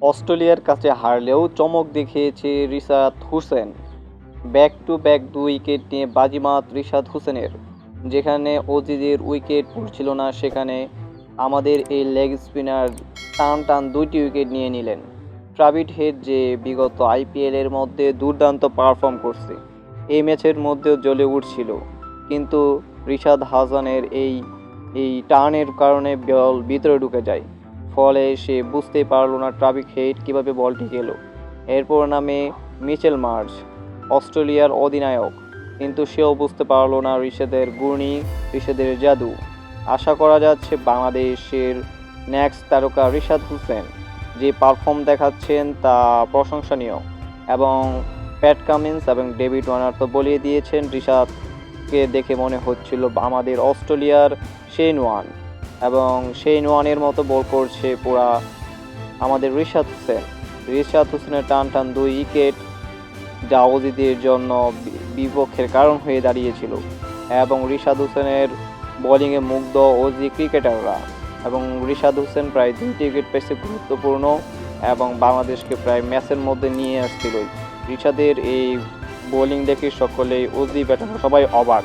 অস্ট্রেলিয়ার কাছে হারলেও চমক দেখিয়েছে Rishad Hossain. Back to back দু উইকেট নিয়ে বাজিমাত রিশাদ হুসেনের। যেখানে অজিদের উইকেট পড়ছিল না, সেখানে আমাদের এই লেগ স্পিনার টান টান দুইটি উইকেট নিয়ে নিলেন। ট্রাভিড হেড যে বিগত আইপিএলের মধ্যে দুর্দান্ত পারফর্ম করছে। এই ম্যাচের মধ্যেও জ্বলে উঠছিল। কিন্তু রিশাদ হাসানের এই এই টার্নের কারণে বল ভিতরে ঢুকে যায়। ফলে সে বুঝতেই পারল না ট্রাফিক হেড কীভাবে বলটি গেল এরপর নামে মিচেল মার্চ, অস্ট্রেলিয়ার অধিনায়ক। কিন্তু সেও বুঝতে পারল না ঋষেদের গুণী, ঋষেদের জাদু। আশা করা যাচ্ছে বাংলাদেশের নেক্সট তারকা রিশাদ হোসেন যে পারফর্ম দেখাচ্ছেন তা প্রশংসনীয় এবং প্যাট কামিন্স এবং ডেভিড ওয়ার্নার তো বলিয়ে দিয়েছেন রিশাদকে দেখে মনে হচ্ছিল আমাদের অস্ট্রেলিয়ার শেন ওয়ান এবং সেই নোয়ানের মতো বল করছে পুরা আমাদের রিশাদ হোসেন। রিশাদ হোসেনের টান টান দুই উইকেট যা অজিদের জন্য বিপক্ষের কারণ হয়ে দাঁড়িয়েছিল এবং রিশাদ হোসেনের বোলিংয়ে মুগ্ধ অজি ক্রিকেটাররা এবং রিশাদ হোসেন প্রায় দুইটি উইকেট পেয়েছে গুরুত্বপূর্ণ এবং বাংলাদেশকে প্রায় ম্যাচের মধ্যে নিয়ে আসছিল। রিশাদের এই বোলিং দেখে সকলেই অজি ব্যাটার সবাই অবাক।